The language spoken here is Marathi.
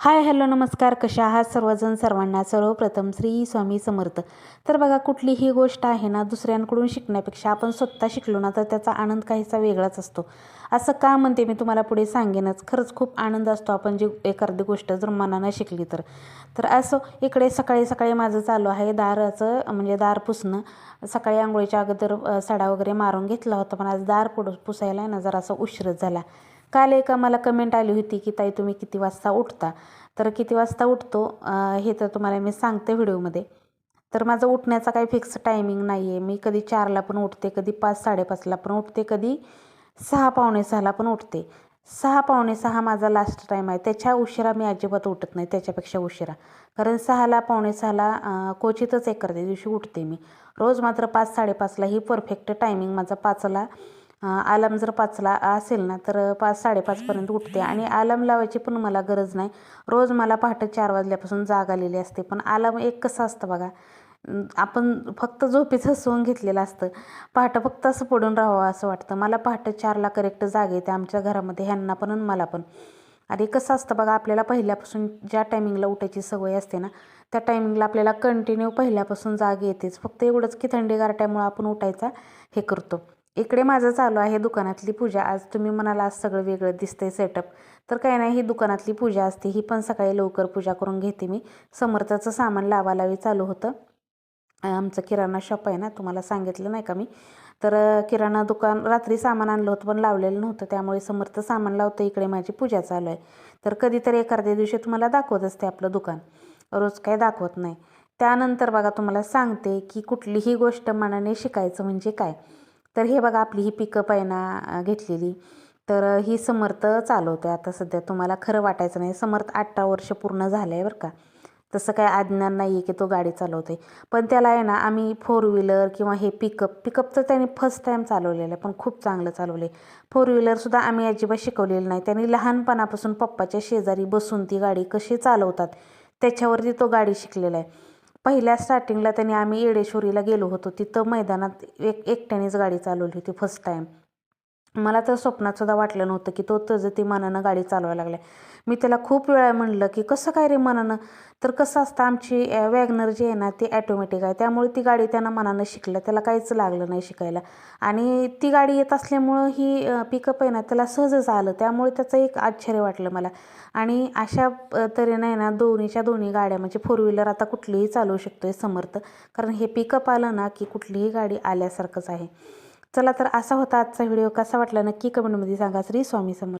हाय हॅलो नमस्कार. कशा आहात सर्वजण? सर्वांना सर्वप्रथम श्री स्वामी समर्थ. तर बघा कुठलीही गोष्ट आहे ना दुसऱ्यांकडून शिकण्यापेक्षा आपण स्वतः शिकलो ना तर त्याचा आनंद काहीसा वेगळाच असतो. असं का म्हणते मी तुम्हाला पुढे सांगेनच. खरंच खूप आनंद असतो आपण जी एखादी गोष्ट जर मनानं शिकली तर. तर असं इकडे सकाळी सकाळी माझं चालू आहे. दाराचं म्हणजे दार पुसणं. सकाळी आंघोळीच्या अगोदर सडा वगैरे मारून घेतला होता पण आज दार पुढं पुसायला आहे ना जरासा उशीरच झाला. काल एका मला कमेंट आली होती की ताई तुम्ही किती वाजता उठता? तर किती वाजता उठतो हे तर तुम्हाला मी सांगते व्हिडिओमध्ये. तर माझं उठण्याचा काही फिक्स टायमिंग नाही आहे मी कधी चारला पण उठते कधी पाच साडेपाचला पण उठते कधी सहा पावणे सहाला पण उठते. सहा पावणे सहा माझा लास्ट टाईम आहे. त्याच्या उशिरा मी अजिबात उठत नाही त्याच्यापेक्षा उशिरा. कारण सहाला पावणे सहाला क्वचितच एक करते दिवशी उठते मी. रोज मात्र पाच साडेपाचला ही परफेक्ट टायमिंग माझा पाचला आलाम जर पाचला असेल ना तर पाच साडेपाचपर्यंत उठते. आणि आलाम लावायची पण मला गरज नाही. रोज मला पहाटे चार वाजल्यापासून जाग आलेली असते. पण आलाम एक कसं असतं बघा आपण फक्त झोपेच हसवून घेतलेलं असतं. पहाटं फक्त असं पडून राहावं असं वाटतं. मला पहाटे चारला करेक्ट जाग येते आमच्या घरामध्ये ह्यांना पण आणि मला पण. आणि कसं असतं बघा आपल्याला पहिल्यापासून ज्या टायमिंगला उठायची सवय असते ना त्या टायमिंगला आपल्याला कंटिन्यू पहिल्यापासून जाग येतेच. फक्त एवढंच की थंडी गारट्यामुळं आपण उठायचा हे करतो. इकडे माझं चालू आहे दुकानातली पूजा. आज तुम्ही म्हणाला आज सगळं वेगळं दिसतंय सेटअप तर काही नाही ही दुकानातली पूजा असते. ही पण सकाळी लवकर पूजा करून घेते मी. समर्थाचं सामान लावालावी चालू होतं. आमचं किराणा शॉप आहे ना तुम्हाला सांगितलं नाही का मी? तर किराणा दुकान रात्री सामान आणलं होतं पण लावलेलं नव्हतं. त्यामुळे समर्थ सामान लावतं इकडे माझी पूजा चालू आहे. तर कधीतरी एखाद्या दिवशी तुम्हाला दाखवत असते आपलं दुकान. रोज काय दाखवत नाही. त्यानंतर बघा तुम्हाला सांगते की कुठलीही गोष्ट मनाने शिकायचं म्हणजे काय? तर हे बघा आपली ही पिकअप आहे ना घेतलेली. तर ही समर्थ चालवते आता सध्या. तुम्हाला खरं वाटायचं नाही. समर्थ अठरा वर्ष पूर्ण झालं आहे बरं का. तसं काय अज्ञान नाही आहे की तो गाडी चालवते पण त्याला आहे ना आम्ही फोर व्हीलर किंवा हे पिकअप पिकअप तर त्याने फर्स्ट टाईम चालवलेलं आहे पण खूप चांगलं चालवले फोर व्हीलरसुद्धा आम्ही अजिबात शिकवलेलं नाही. त्यांनी लहानपणापासून पप्पाच्या शेजारी बसून ती गाडी कशी चालवतात त्याच्यावरती तो गाडी शिकलेला आहे. पहिल्या स्टार्टिंगला त्यांनी आम्ही येडेश्वरीला गेलो होतो. तिथं मैदानात एक एकट्यानेच गाडी चालवली होती फर्स्ट टाईम मला तर स्वप्नात सुद्धा वाटलं नव्हतं की तो तजती मानानं मनानं गाडी चालवायला लागल्या. मी त्याला खूप वेळा म्हणलं की कसं काय रे मनानं? तर कसं असतं आमची वॅगनर जी आहे ना ती ॲटोमॅटिक आहे. त्यामुळे ती गाडी त्यानं मनानं शिकलं त्याला काहीच लागलं नाही शिकायला. आणि ती गाडी येत असल्यामुळं ही पिकअप आहे ना त्याला सहजच आलं. त्यामुळे त्याचं एक आश्चर्य वाटलं मला. आणि अशा तऱ्हेनं आहे ना दोन्हीच्या दोन्ही गाड्या म्हणजे फोर व्हीलर आता कुठलीही चालवू शकतो आहे समर्थ. कारण हे पिकअप आलं ना की कुठलीही गाडी आल्यासारखंच आहे. चला तर असा होता आजचा व्हिडिओ. कसा वाटला नक्की कमेंटमध्ये सांगा. श्री स्वामी समर्थ